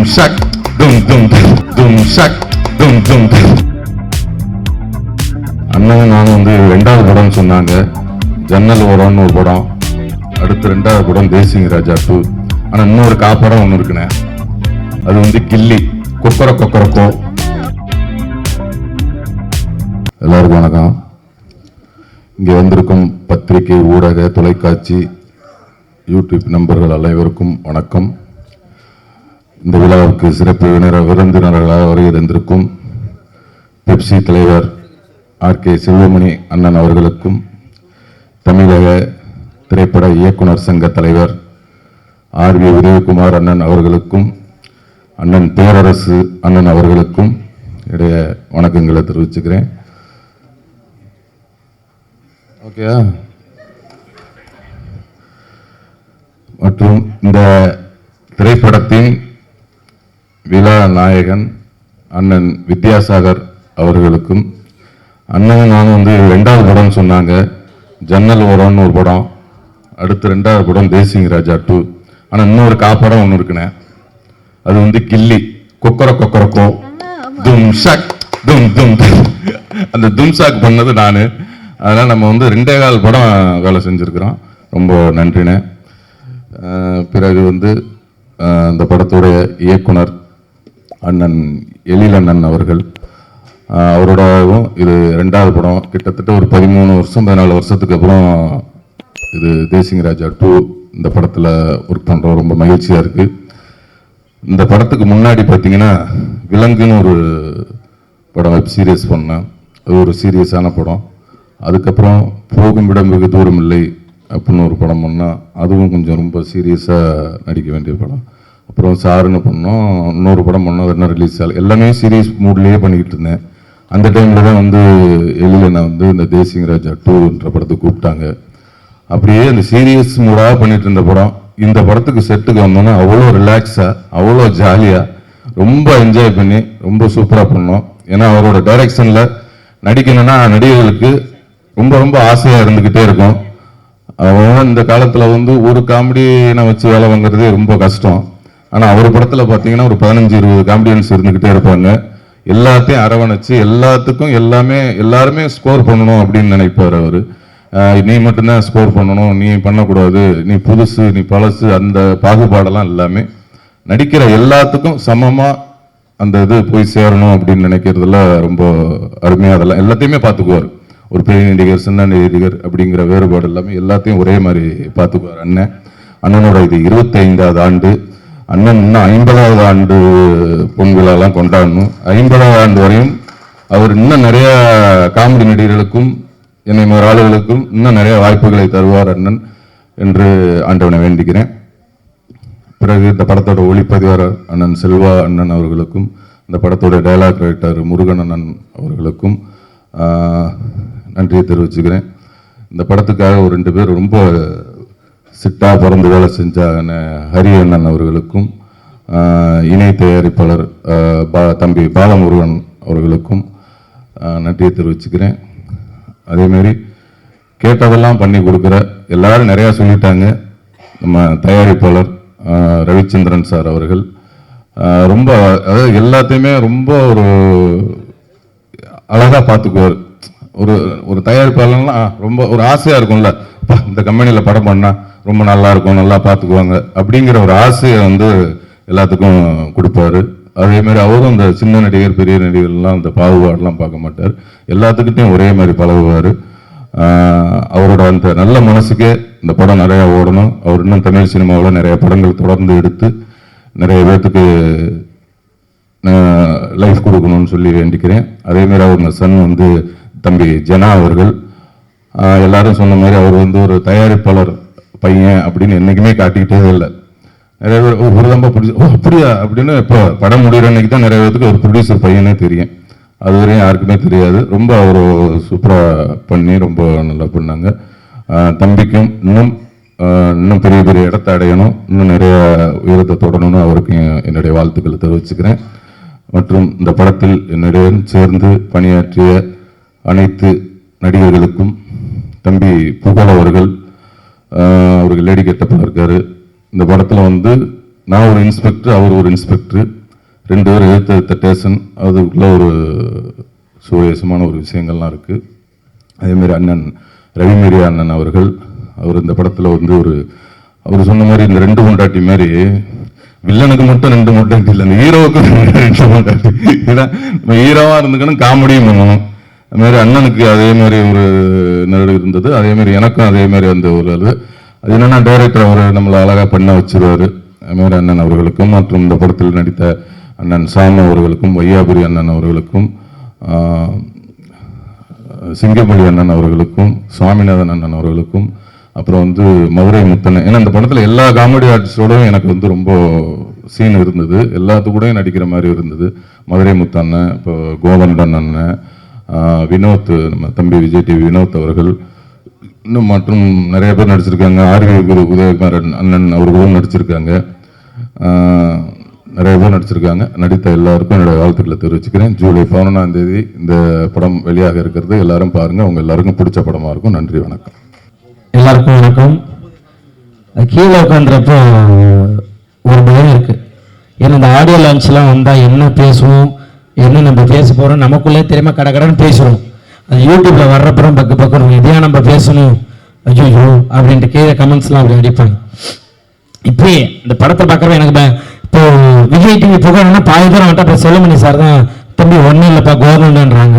தும் sac, தும் தும் dum sac, தும் தும் அண்ணன் நான் வந்து ரெண்டாவது படம் சொன்னாங்க. ஜன்னல் ஓரம்னு ஒரு படம். அடுத்து ரெண்டாவது படம் தேசிங்க ராஜா டூ. ஆனா இன்னொரு காப்படம் ஒன்று இருக்குண்ணே. அது வந்து கில்லி. கொக்கர கொக்கரக்கோ எல்லாருக்கும் வணக்கம். இங்கே வந்திருக்கும் பத்திரிகை ஊடக தொலைக்காட்சி யூடியூப் நண்பர்கள் அனைவருக்கும் வணக்கம். இந்த விழாவுக்கு சிறப்பு விருந்தினர்களாக வருகிறந்திருக்கும் பெப்சி தலைவர் ஆர் கே செல்வமணி அண்ணன் அவர்களுக்கும் தமிழக திரைப்பட இயக்குனர் சங்க தலைவர் ஆர் வி உதயகுமார் அண்ணன் அவர்களுக்கும் அண்ணன் பேரரசு அண்ணன் அவர்களுக்கும் இடைய வணக்கங்களை தெரிவிச்சுக்கிறேன். ஓகேயா? மற்றும் இந்த திரைப்படத்தின் விழா நாயகன் அண்ணன் வித்யாசாகர் அவர்களுக்கும் அண்ணன் நான் வந்து ரெண்டாவது படம் சொன்னாங்க. ஜன்னல் ஓரம்னு ஒரு படம் அடுத்து ரெண்டாவது படம் தேசிங்க ராஜா டூ. ஆனால் இன்னொரு காப்படம் ஒன்று இருக்குண்ணே. அது வந்து கில்லி கொக்கர கொக்கரக்கோ. தும் ஷக் தும் தும் அந்த தும் ஷாக் பண்ணது நான். அதனால் நம்ம வந்து ரெண்டே கால் படம் வேலை செஞ்சுருக்கிறோம். ரொம்ப நன்றிண்ணே. பிறகு வந்து அந்த படத்துடைய இயக்குனர் அண்ணன் எழில் அண்ணன் அவர்கள். அவரோடவும் இது ரெண்டாவது படம். கிட்டத்தட்ட ஒரு பதிமூணு வருஷம் பதினாலு வருஷத்துக்கு அப்புறம் இது தேசிங் ராஜா டூ இந்த படத்தில் ஒர்க் பண்ணுறோம் ரொம்ப மகிழ்ச்சியாக இருக்குது இந்த படத்துக்கு முன்னாடி பார்த்தீங்கன்னா விலங்குன்னு ஒரு படம் வெப் சீரியஸ் பண்ணேன். அது ஒரு சீரியஸான படம். அதுக்கப்புறம் போகும் இடம் வெகு தூரம் இல்லை அப்படின்னு ஒரு படம் பண்ணால் அதுவும் கொஞ்சம் ரொம்ப சீரியஸாக நடிக்க வேண்டிய படம். அப்புறம் சாருன்னு பண்ணோம். இன்னொரு படம் பண்ணோம். அது ரிலீஸ் ஆகலை. எல்லாமே சீரியஸ் மூட்லேயே பண்ணிக்கிட்டு இருந்தேன். அந்த டைமில் தான் வந்து எழிலனை வந்து இந்த தேசிங் ராஜா டூன்ற படத்தை கூப்பிட்டாங்க. அப்படியே அந்த சீரியஸ் மூடாக பண்ணிட்டு இருந்த படம். இந்த படத்துக்கு செட்டுக்கு வந்தோன்னா அவ்வளோ ரிலாக்ஸாக அவ்வளோ ஜாலியாக ரொம்ப என்ஜாய் பண்ணி ரொம்ப சூப்பராக பண்ணோம். ஏன்னா அவரோட டைரக்ஷனில் நடிக்கணும்னா நடிகர்களுக்கு ரொம்ப ரொம்ப ஆசையாக இருந்துக்கிட்டே இருக்கும். அவங்க இந்த காலத்தில் வந்து ஒரு காமெடியை வச்சு வேலை வாங்குறதே ரொம்ப கஷ்டம். ஆனால் அவர் படத்தில் பார்த்தீங்கன்னா ஒரு பதினஞ்சு இருபது காமெடியன்ஸ் இருந்துக்கிட்டே இருப்பாங்க. எல்லாத்தையும் அரவணைச்சு எல்லாத்துக்கும் எல்லாமே எல்லாருமே ஸ்கோர் பண்ணணும் அப்படின்னு நினைப்பார் அவர். நீ மட்டும்தான் ஸ்கோர் பண்ணணும் நீ பண்ணக்கூடாது நீ புதுசு நீ பழசு அந்த பாகுபாடெல்லாம் எல்லாமே நடிக்கிற எல்லாத்துக்கும் சமமாக அந்த இது போய் சேரணும் அப்படின்னு நினைக்கிறதுல ரொம்ப அருமையாக அதெல்லாம் எல்லாத்தையுமே பார்த்துக்குவார் ஒரு பெரிய நடிகர் சின்ன நடிகர் அப்படிங்கிற வேறுபாடு எல்லாமே எல்லாத்தையும் ஒரே மாதிரி பார்த்துக்குவார் அண்ணன். அண்ணனோட இது இருபத்தைந்தாவது ஆண்டு. அண்ணன் இன்னும் ஐம்பதாவது ஆண்டு பொன் விழாலாம் கொண்டாடணும். ஐம்பதாவது ஆண்டு வரையும் அவர் இன்னும் நிறைய காமெடி நடிகர்களுக்கும் என்னை மாதிரி ஆளுகளுக்கும் இன்னும் நிறைய வாய்ப்புகளை தருவார் அண்ணன் என்று ஆண்டவனை வேண்டிக்கிறேன். பிறகு இந்த படத்தோட ஒளிப்பதிவாளர் அண்ணன் செல்வா அண்ணன் அவர்களுக்கும் இந்த படத்தோட டைலாக் ரைட்டர் முருகன் அண்ணன் அவர்களுக்கும் நன்றியை தெரிவிச்சுக்கிறேன். இந்த படத்துக்காக ஒரு ரெண்டு பேர் ரொம்ப சிட்டா பிறந்து வேலை செஞ்ச ஹரி அண்ணன் அவர்களுக்கும் இணை தயாரிப்பாளர் பா- தம்பி பாலமுருகன் அவர்களுக்கும் நன்றியை தெரிவிச்சுக்கிறேன். அதேமாரி கேட்டதெல்லாம் பண்ணி கொடுக்குற எல்லாரும் நிறையா சொல்லிட்டாங்க. நம்ம தயாரிப்பாளர் ரவிச்சந்திரன் சார் அவர்கள். ரொம்ப அதாவது எல்லாத்தையுமே ரொம்ப ஒரு அழகாக பார்த்துக்குவார். ஒரு ஒரு தயாரிப்பாளர்லாம் ரொம்ப ஒரு ஆசையாக இருக்கும்ல. இந்த கம்பெனியில் படம் பண்ணால் ரொம்ப நல்லா இருக்கும் நல்லா பார்த்துக்குவாங்க அப்படிங்கிற ஒரு ஆசையை வந்து எல்லாத்துக்கும் கொடுப்பாரு. அதே மாதிரி அவரும் இந்த சின்ன நடிகர் பெரிய நடிகர்லாம் அந்த பாகுபாடெலாம் பார்க்க மாட்டார். எல்லாத்துக்கிட்டையும் ஒரே மாதிரி பழகுவார். அவரோட அந்த நல்ல மனசுக்கே இந்த படம் நிறையா ஓடணும். அவர் இன்னும் தமிழ் சினிமாவில் நிறைய படங்கள் தொடர்ந்து எடுத்து நிறைய பேர்த்துக்கு லைஃப் கொடுக்கணும்னு சொல்லி வேண்டிக்கிறேன். அதேமாரி அவங்க சன் வந்து தம்பி ஜனா அவர்கள் எல்லாரும் சொன்ன மாதிரி அவர் வந்து ஒரு தயாரிப்பாளர் பையன் அப்படின்னு என்றைக்குமே காட்டிக்கிட்டே இல்லை. நிறைய பேர் ஒரு ரொம்ப பிடிச்சி ஓ அப்படியா? அப்படின்னு இப்போ படம் முடிகிற அன்னைக்கு தான் நிறைய பேருக்கு ஒரு ப்ரொடியூசர் பையனே தெரியும். அது வரையும் யாருக்குமே தெரியாது. ரொம்ப அவர் சூப்பராக பண்ணி ரொம்ப நல்லா பண்ணாங்க. தம்பிக்கும் இன்னும் இன்னும் பெரிய பெரிய இடத்த அடையணும். இன்னும் நிறைய உயரத்தை தொடரணும்னு அவருக்கு என்னுடைய வாழ்த்துக்களை தெரிவிச்சுக்கிறேன். மற்றும் இந்த படத்தில் என்னுடன் சேர்ந்து பணியாற்றிய அனைத்து நடிகர்களுக்கும் தம்பி புகழ் அவர்கள் அவருக்கு லேடி கெட்டப்பில் இருக்கார். இந்த படத்தில் வந்து நான் ஒரு இன்ஸ்பெக்டர் அவர் ஒரு இன்ஸ்பெக்டர். ரெண்டு பேரும் எழுத்து எழுத்த ஸ்டேஷன் அதுக்குள்ள ஒரு சுவேசமான ஒரு விஷயங்கள்லாம் இருக்குது அதேமாரி அண்ணன் ரவிமேரி அண்ணன் அவர்கள் அவர் இந்த படத்தில் வந்து ஒரு அவர் சொன்ன மாதிரி இந்த ரெண்டு முண்டாட்டி மாதிரி வில்லனுக்கு மட்டும் ரெண்டு முண்டாட்டி இல்லை அந்த ஹீரோவுக்கு ரெண்டு முண்டாட்டி ஏன்னா நம்ம ஹீரோவாக இருந்துக்கணும் காமெடியும் பண்ணணும் அது மாதிரி அண்ணனுக்கு அதே மாதிரி ஒரு நடு இருந்தது. அதே மாதிரி எனக்கும் அதே மாதிரி அந்த ஒரு அது என்னென்னா டைரக்டர் அவர் நம்மளை அழகாக பண்ண வச்சிருவார். அதுமாரி அண்ணன் அவர்களுக்கும் மற்றும் இந்த படத்தில் நடித்த அண்ணன் சாமி அவர்களுக்கும் வையாபுரி அண்ணன் அவர்களுக்கும் சிங்கமொழி அண்ணன் அவர்களுக்கும் சுவாமிநாதன் அண்ணன் அவர்களுக்கும் அப்புறம் வந்து மதுரை முத்தண்ணன். ஏன்னா இந்த படத்தில் எல்லா காமெடி ஆர்டிஸ்டோடும் எனக்கு வந்து ரொம்ப சீன் இருந்தது. எல்லாத்து கூடயும் நடிக்கிற மாதிரி இருந்தது. மதுரை முத்தண்ணன் இப்போ கோவந்தன் அண்ணன் வினோத் நம்ம தம்பி விஜய் டிவி வினோத் அவர்கள் இன்னும் மற்றும் நிறைய பேர் நடிச்சிருக்காங்க. ஆர்வி குரு உதயகுமார் அண்ணன் அவர்களும் நடிச்சிருக்காங்க. நிறைய பேர் நடிச்சிருக்காங்க. நடித்த எல்லாருக்கும் என்னோடய வாழ்த்துக்களை தெரிவிச்சுக்கிறேன். ஜூலை பதினொன்றாம் தேதி இந்த படம் வெளியாக இருக்கிறது. எல்லாரும் பாருங்கள் உங்கள் எல்லாருக்கும் பிடிச்ச படமாக இருக்கும். நன்றி வணக்கம். எல்லாருக்கும் வணக்கம். கீழே உட்காந்துறப்போ ஒரு பயம் இருக்குது ஏன்னா இந்த ஆடியோ லான்ச்லாம் வந்தால் என்ன பேசுவோம்? என்ன நம்ம பேச போகிறோம் நமக்குள்ளே தெரியாம கடை கடன் பேசுகிறோம் அது யூடியூப்பில் வர்றப்புறம் பக்கு பக்கம் இதையா நம்ம பேசணும்? ஐயோ அப்படின்ட்டு கீழே கமெண்ட்ஸ்லாம் அப்படி அடிப்பாங்க. இப்பயே இந்த படத்தை பார்க்குறப்ப எனக்கு இப்போ விஜய் டிவி புகழ்னா பாதி தூரம் வந்துட்டு அப்புறம் செல்லுமணி சார் தான் தம்பி ஒன்றும் இல்லைப்பா கவர்மெண்ட்ன்றாங்க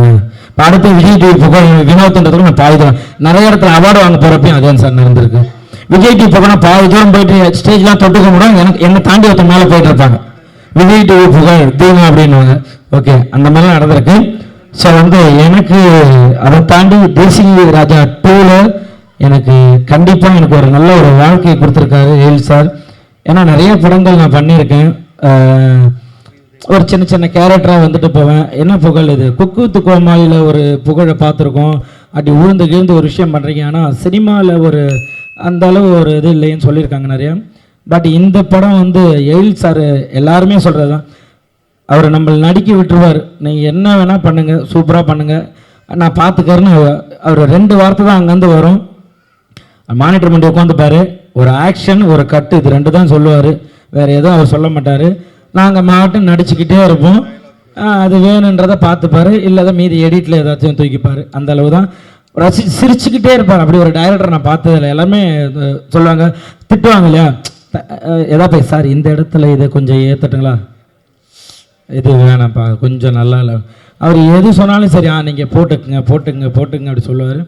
இப்போ அடுத்து விஜய் டிவி புகழ் வினோத்துன்றதுக்கு நான் பாதி தூரம் நிறைய இடத்துல அவார்டு வாங்க போகிறப்பையும் அதே சார் நடந்திருக்கு. விஜய் டிவி புகழ்னா பாதி தூரம் போயிட்டு ஸ்டேஜ்லாம் தொட்டுக்க முடியும் எனக்கு என்னை தாண்டி ஒருத்தர் மேலே போயிட்டு இருப்பாங்க. விஜய் டிவி புகழ் தீனா அப்படின்னுவாங்க. ஓகே அந்த மாதிரிலாம் நடந்திருக்கு. ஸோ வந்து எனக்கு அதை தாண்டி தேசிய ராஜா டூவில் எனக்கு கண்டிப்பாக எனக்கு ஒரு நல்ல ஒரு வாழ்க்கையை கொடுத்துருக்காரு ஏல் சார். ஏன்னா நிறைய படங்கள் நான் பண்ணியிருக்கேன். ஒரு சின்ன சின்ன கேரக்டராக வந்துட்டு போவேன். என்ன புகழ் இது? குக்கு வித்து கோமாளியில் ஒரு புகழை பார்த்துருக்கோம். அப்படி உழுந்து கீழ்ந்து ஒரு விஷயம் பண்ணுறீங்க ஆனால் சினிமாவில் ஒரு அந்த அளவு ஒரு இது இல்லைன்னு சொல்லியிருக்காங்க நிறையா. பட் இந்த படம் வந்து எயில் சார் எல்லாருமே சொல்கிறது தான் அவர் நம்மளை நடிக்க விட்டுருவார். நீங்கள் என்ன வேணால் பண்ணுங்கள் சூப்பராக பண்ணுங்கள் நான் பார்த்துக்கறேன்னு அவர் ரெண்டு வார்த்தை தான் அங்கேருந்து வரும். மானிட்டர் பண்ணி உட்காந்துப்பார் ஒரு ஆக்ஷன் ஒரு கட்டு இது ரெண்டு தான் சொல்லுவார். வேறு எதுவும் அவர் சொல்ல மாட்டார். நாங்கள் மாட்டும் நடிச்சுக்கிட்டே இருப்போம். அது வேணுன்றதை பார்த்துப்பார். இல்லாத மீதி எடிட்டில் ஏதாச்சும் தூக்கிப்பார். அந்த அளவு தான் ரசி சிரிச்சுக்கிட்டே இருப்பார். அப்படி ஒரு டைரக்டர் நான் பார்த்ததில்ல. எல்லாமே சொல்லுவாங்க. திட்டுவாங்க இல்லையா? அஹ், போய் சார் இந்த இடத்துல இதை கொஞ்சம் ஏற்றட்டுங்களா இது வேணாம்ப்பா கொஞ்சம் நல்லா இல்லை. அவர் எது சொன்னாலும் சரி ஆ நீங்கள் போட்டுக்குங்க போட்டுக்குங்க போட்டுக்குங்க அப்படி சொல்லுவார்.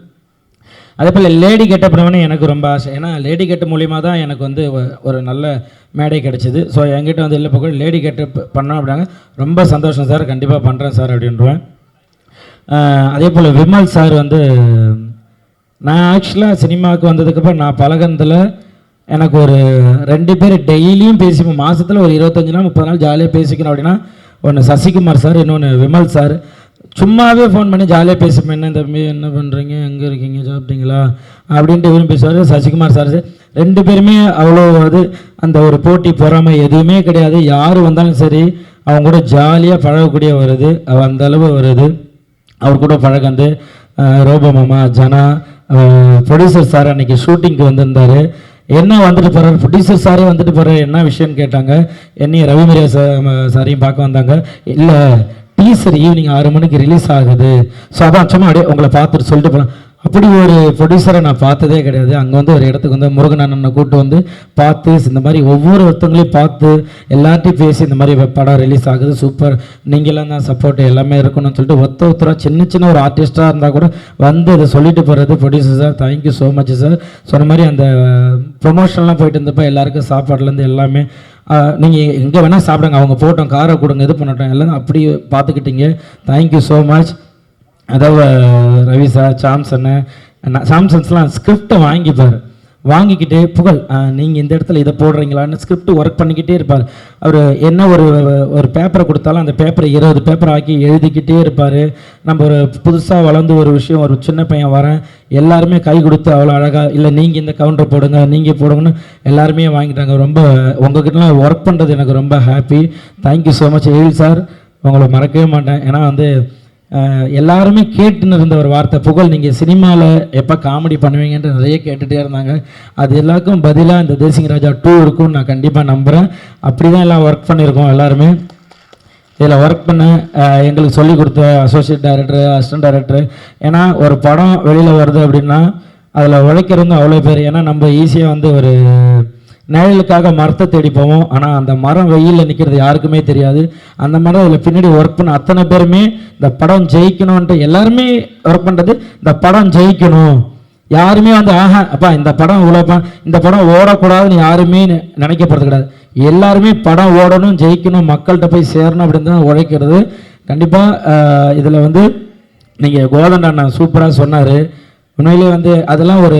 அதே போல் லேடி கெட்ட பண்ணவனே எனக்கு ரொம்ப ஆசை. ஏன்னா லேடி கட்டு மூலியமாக தான் எனக்கு வந்து ஒரு நல்ல மேடை கிடச்சிது. ஸோ என்கிட்ட வந்து இல்லை போக லேடி கட்டு பண்ணோம் அப்படின்னாங்க. ரொம்ப சந்தோஷம் சார் கண்டிப்பாக பண்ணுறேன் சார் அப்படின்றேன் அதே போல் விமல் சார் வந்து நான் ஆக்சுவலாக சினிமாவுக்கு வந்ததுக்கப்புறம் நான் பழகுனதுல எனக்கு ஒரு ரெண்டு பேர் டெய்லியும் பேசிப்போம். மாதத்தில் ஒரு இருபத்தஞ்சு நாள் முப்பது நாள் ஜாலியாக பேசிக்கணும் அப்படின்னா ஒன்று சசிகுமார் சார் இன்னொன்று விமல் சார். சும்மாவே ஃபோன் பண்ணி ஜாலியாக பேசிப்பேன் என்ன தம்பி என்ன பண்ணுறீங்க எங்கே இருக்கீங்க? சாப்பிட்டீங்களா? அப்படின்ட்டு இவரும் பேசுவார் சசிகுமார் சார். ரெண்டு பேருமே அவ்வளோ அது அந்த ஒரு போட்டி பொறாமை எதுவுமே கிடையாது. யார் வந்தாலும் சரி அவங்க கூட ஜாலியாக பழகக்கூடிய வருது அந்த அளவு வருது அவர் கூட பழகந்து ரோபோ மாமா ஜனா ப்ரொடியூசர் சார் அன்னைக்கு ஷூட்டிங்க்கு வந்திருந்தார். என்ன வந்துட்டு போறாரு? ப்ரொடியூசர் சாரே வந்துட்டு போறாரு. என்ன விஷயம்னு கேட்டாங்க. என்னையும் ரவிமரியா சார் சாரையும் பார்க்க வந்தாங்க. இல்லை டீசர் ஈவினிங் ஆறு மணிக்கு ரிலீஸ் ஆகுது. ஸோ அதான் சும்மா அப்படியே உங்களை பார்த்துட்டு சொல்லிட்டு போகலாம் அப்படி ஒரு ப்ரொடியூசரை நான் பார்த்ததே கிடையாது. அங்கே வந்து ஒரு இடத்துக்கு வந்து முருகன் அண்ணனை கூட்டு வந்து பார்த்து இந்த மாதிரி ஒவ்வொரு ஒருத்தவங்களையும் பார்த்து எல்லார்ட்டையும் பேசி இந்த மாதிரி படம் ரிலீஸ் ஆகுது. சூப்பர் நீங்களாம் தான் சப்போர்ட் எல்லாமே இருக்கணும்னு சொல்லிட்டு ஒத்த ஒத்தராக சின்ன சின்ன ஒரு ஆர்டிஸ்டாக இருந்தால் கூட வந்து அதை சொல்லிட்டு போகிறது producer sir thank you so much sir சொன்ன மாதிரி அந்த ப்ரொமோஷன்லாம் போயிட்டு இருந்தப்போ எல்லாருக்கும் சாப்பாடுலேருந்து எல்லாமே நீங்கள் எங்கே வேணால் சாப்பிடுங்க. அவங்க போட்டோம் காரை கொடுங்க இது பண்ணட்டும் எல்லாம் அப்படி பார்த்துக்கிட்டீங்க. தேங்க்யூ ஸோ மச் அதாவது ரவி சார் சாம்சன்னு சாம்சன்ஸ்லாம் ஸ்கிரிப்டை வாங்கிப்பார். வாங்கிக்கிட்டே புகழ் நீங்கள் இந்த இடத்துல இதை போடுறீங்களான்னு ஸ்கிரிப்ட் ஒர்க் பண்ணிக்கிட்டே இருப்பார். அவர் என்ன ஒரு ஒரு பேப்பரை கொடுத்தாலும் அந்த பேப்பரை இருபது பேப்பர் ஆக்கி எழுதிக்கிட்டே இருப்பார். நம்ம ஒரு புதுசாக வளர்ந்து ஒரு விஷயம் ஒரு சின்ன பையன் வரேன். எல்லாருமே கை கொடுத்து அவ்வளோ அழகாக இல்லை நீங்கள் இந்த கவுண்டர் போடுங்க நீங்கள் போடுங்கன்னு எல்லாருமே வாங்கிட்டாங்க. ரொம்ப உங்ககிட்டலாம் ஒர்க் பண்ணுறது எனக்கு ரொம்ப happy thank you so much Ezhil sir உங்களை மறக்கவே மாட்டேன். ஏன்னா வந்து எல்லாருமே கேட்டுன்னு இருந்த ஒரு வார்த்தை. புகழ் நீங்கள் சினிமாவில் எப்போ காமெடி பண்ணுவீங்கன்ட்டு நிறைய கேட்டுகிட்டே இருந்தாங்க. அது எல்லாருக்கும் பதிலாக இந்த தேசிங் ராஜா டூ இருக்கும்னு நான் கண்டிப்பாக நம்புகிறேன் அப்படி தான் எல்லாம் ஒர்க் பண்ணியிருக்கோம் எல்லாருமே. இதில் ஒர்க் பண்ண எங்களுக்கு சொல்லிக் கொடுத்த அசோசியேட் டைரக்டர் அசிஸ்டன்ட் டைரக்டர் ஏன்னா ஒரு படம் வெளியில் வருது அப்படின்னா அதில் உழைக்கிறவங்க அவ்வளோ பேர். ஏன்னா நம்ம ஈஸியாக வந்து ஒரு நிழலுக்காக மரத்தை தேடி போவோம். ஆனால் அந்த மரம் வெயிலில் நிற்கிறது யாருக்குமே தெரியாது. அந்த மரம் அதில் பின்னாடி ஒர்க் பண்ண அத்தனை பேருமே இந்த படம் ஜெயிக்கணும்ன்ட்டு எல்லாருமே ஒர்க் பண்ணுறது இந்த படம் ஜெயிக்கணும். யாருமே வந்து ஆஹா அப்பா இந்த படம் இவ்வளோப்பா இந்த படம் ஓடக்கூடாதுன்னு யாருமே நினைக்கப்படுறது கிடையாது. எல்லாருமே படம் ஓடணும் ஜெயிக்கணும் மக்கள்கிட்ட போய் சேரணும் அப்படின்னு தான் உழைக்கிறது. கண்டிப்பாக இதில் வந்து நீங்கள் கோதண்ட அண்ணன் சூப்பராக சொன்னார். உண்மையிலே வந்து அதெல்லாம் ஒரு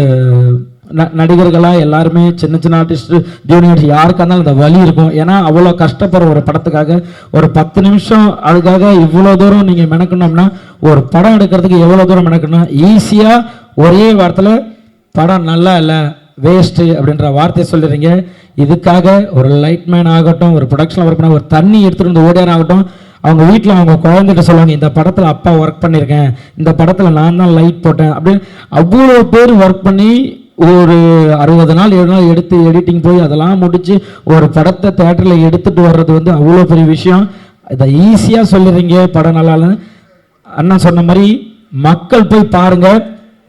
நடிகர்களாக எல்லாருமே சின்ன சின்ன ஆர்டிஸ்ட் ஜூனியர்ஸ் யாருக்கா இருந்தாலும் அந்த வலி இருக்கும். ஏன்னா அவ்வளோ கஷ்டப்படுற ஒரு படத்துக்காக ஒரு பத்து நிமிஷம் அதுக்காக இவ்வளோ தூரம் நீங்கள் மெனக்கணும்னா ஒரு படம் எடுக்கிறதுக்கு எவ்வளோ தூரம் மெனக்கணும் ஈஸியாக ஒரே வாரத்தில் படம் நல்லா இல்லை வேஸ்ட்டு அப்படின்ற வார்த்தையை சொல்லிடுறீங்க. இதுக்காக ஒரு லைட்மேன் ஆகட்டும் ஒரு ப்ரொடக்ஷன் ஒர்க் பண்ண ஒரு தண்ணி எடுத்துகிட்டு வந்து ஓடியார் ஆகட்டும் அவங்க வீட்டில் அவங்க குழந்தைகிட்ட சொல்லுவாங்க இந்த படத்தில் அப்பா ஒர்க் பண்ணியிருக்கேன் இந்த படத்தில் நான் தான் லைட் போட்டேன் அப்படின்னு அவ்வளோ பேர் ஒர்க் பண்ணி ஒரு அறுபது நாள் ஏழு நாள் எடுத்து எடிட்டிங் போய் அதெல்லாம் முடிச்சு ஒரு படத்தை தேட்டரில் எடுத்துட்டு வர்றது வந்து அவ்வளோ பெரிய விஷயம். இதை ஈஸியாக சொல்லுறீங்க படம் நல்லா இல்லைன்னு. சொன்ன மாதிரி மக்கள் போய் பாருங்க.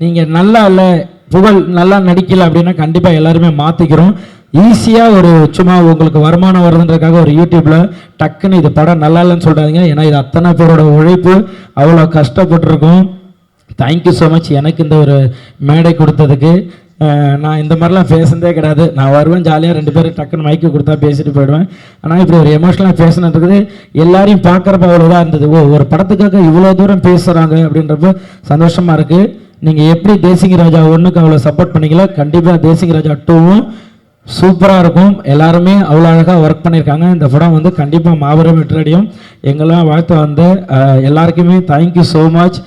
நீங்க நல்லா இல்லை புகழ் நல்லா நடிக்கல அப்படின்னா கண்டிப்பாக எல்லாருமே மாத்திக்கிறோம். ஈஸியாக ஒரு சும்மா உங்களுக்கு வருமானம் வருதுன்றதுக்காக ஒரு யூடியூப்பில் டக்குன்னு இது படம் நல்லா இல்லைன்னு சொல்கிறாங்க ஏன்னா இது அத்தனை பேரோட உழைப்பு. அவ்வளோ கஷ்டப்பட்டுருக்கும். தேங்க்யூ ஸோ மச் எனக்கு இந்த ஒரு மேடை கொடுத்ததுக்கு. நான் இந்த மாதிரிலாம் பேசுனதே கிடையாது. நான் வருவேன் ஜாலியாக ரெண்டு பேரும் டக்குன்னு மைக்கு கொடுத்தா பேசிட்டு போயிடுவேன். ஆனால் இப்படி ஒரு எமோஷனலாக பேசினதுக்கு எல்லாரையும் பார்க்குறப்ப அவ்வளோதான் இருந்தது. ஓ ஒரு படத்துக்காக இவ்வளோ தூரம் பேசுகிறாங்க அப்படின்றப்ப சந்தோஷமாக இருக்குது நீங்கள் எப்படி தேசிங்க ராஜா ஒன்றுக்கு அவ்வளோ சப்போர்ட் பண்ணீங்களோ கண்டிப்பாக தேசிங்க ராஜா டூவும் சூப்பராக இருக்கும். எல்லாருமே அவ்வளோ அழகாக ஒர்க் பண்ணியிருக்காங்க. இந்த படம் வந்து கண்டிப்பாக மாபெரும் வெற்றடியும் எங்கெல்லாம் வாழ்த்து வந்து எல்லாருக்குமே தேங்க்யூ ஸோ மச்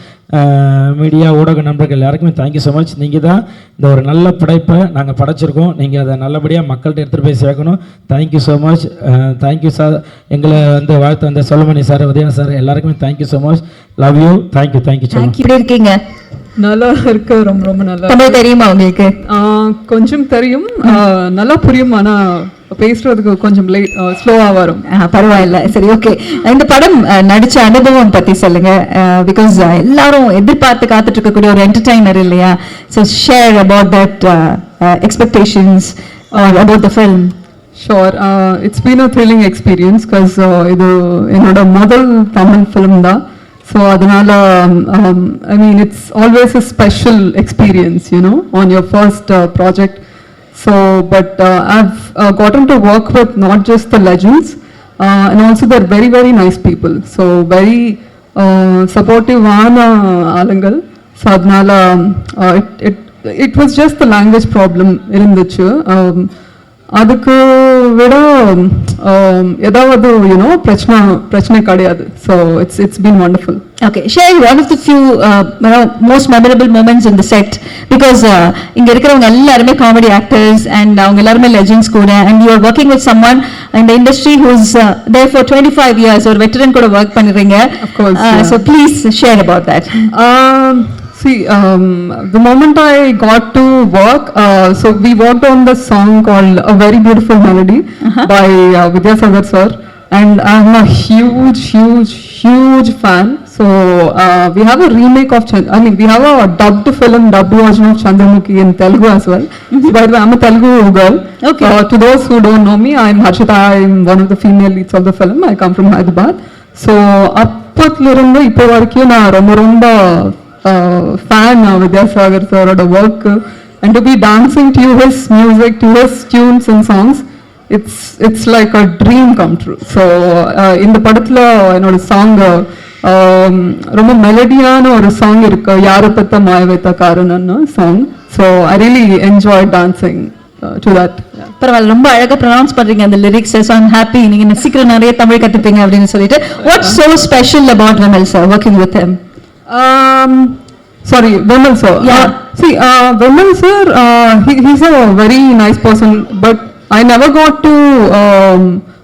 மீடியா ஊடக நண்பர்கள் எல்லாருக்குமே தேங்க்யூ ஸோ மச் நீங்கள் தான் இந்த ஒரு நல்ல படைப்பை நாங்கள் படைச்சிருக்கோம். நீங்கள் அதை நல்லபடியாக மக்கள்கிட்ட எடுத்துகிட்டு போய் சேர்க்கணும். Thank you so much thank you sir எங்களை வந்து வாழ்த்து வந்த சொல்லுமணி சார் உதயா சார் எல்லாருக்குமே thank you so much love you thank you thank you so much எப்படி இருக்கீங்க? நல்லா இருக்கு ரொம்ப ரொம்ப நல்லா தமிழ் தெரியுமா உங்களுக்கு? கொஞ்சம் தெரியும். நல்லா புரியும் ஆனா பேசுறதுக்கு கொஞ்சம் லேட் ஸ்லோவா வரும். பரவாயில்ல. சரி ஓகே இந்த படம் நடிச்ச அனுபவம் பத்தி சொல்லுங்க. பிகாஸ் எல்லாரும் எதிர்பார்த்து காத்துட்டு இருக்கக்கூடிய ஒரு என்டர்டைனர் இல்லையா? So share about that expectations about the film sure it's been a thrilling experience because இது என்னோட முதல் தமிழ் ஃபிலிம் தான். ஸோ அதனால I mean it's always a special experience you know on your first project So, but uh, I've uh, gotten to work with not just the legends, uh, and also they're very, very nice people. So, very uh, supportive ஆன ஆளுங்கள் so அதனால it it it was just the language problem இருந்துச்சு Um, அதுக்கு விட ஏதாவது you know பிரச்சனை பிரச்சனை கிடையாது. So it's it's been wonderful the few uh, you know, most memorable moments in the set. Because uh, இங்க இருக்கிறவங்க எல்லாருமே காமெடி ஆக்டர்ஸ் அண்ட் அவங்க எல்லாருமே லெஜெண்ட்ஸ் கூட. And you are working with someone இந்த industry who's there for twenty five years ஒரு veteran கூட work yeah. So please share about that see, um, the moment I got to work, uh, so we worked on the song called A Very Beautiful Melody by uh, Vidyasagar sir, and I'm a huge, huge, huge fan. So uh, we have a remake of, Chan- I mean, we have a dubbed film, dubbed version of Chandramukhi in Telugu as well. By the way, I'm a Telugu girl. Okay. Uh, to those who don't know me, I'm Harshita. I'm one of the female leads of the film. I come from Hyderabad. So அப்பத்துலேருந்து இப்போ வரைக்கும் நான் ரொம்ப ரொம்ப fan Vidyasagar சாரோட work and to be dancing to his music to his tunes and songs it's it's like a dream come true so இந்த படத்தில் என்னோட சாங் ரொம்ப மெலடியான ஒரு சாங் இருக்கு யாரை பத்த மாய வைத்த காரணம்னு song so I really enjoy dancing to that பரவாயில்ல ரொம்ப அழகா ப்ரொனவுன்ஸ் பண்றீங்க அந்த லிரிக்ஸ் ஸோ ஐம் ஹாப்பி நீங்க இன்னும் சீக்கிரம் நிறைய தமிழ் கத்துப்பீங்க அப்படின்னு சொல்லிட்டு. What so special about Vimal sir working with him Um, sorry, Vimal sir. Yeah. Uh, see, uh, Vimal sir, uh, he, he's a very nice person, but I never got to um,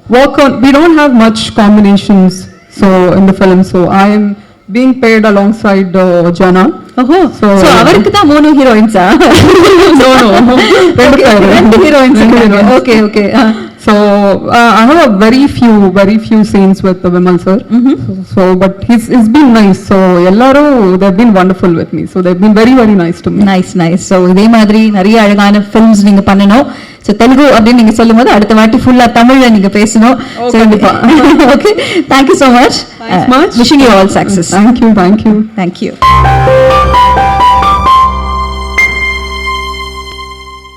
work on. We don't have much combinations, so in the film. So I'm being paired alongside uh, Jana. ஓஹோ So- so அவருக்கு தான் மூணு ஹீரோயின்ஸா No, no. ரெண்டு பேரு. ரெண்டு heroines ரெண்டு heroines. Okay okay So uh, I have a very few, very few scenes with uh, Vimal sir. So, so, but he's it's been nice. So எல்லாரும் they've been wonderful with me. So they've been very very nice to me. Nice nice so இதே மாதிரி நிறைய அழகான films நீங்க பண்ணணும் so Telugu அப்படின்னு நீங்க சொல்லும்போது அடுத்த வாட்டி ஃபுல்லா தமிழ்ல நீங்க பேசணும் கண்டிப்பா. Okay thank you so much. Wishing you all success Thank you, thank you. Thank you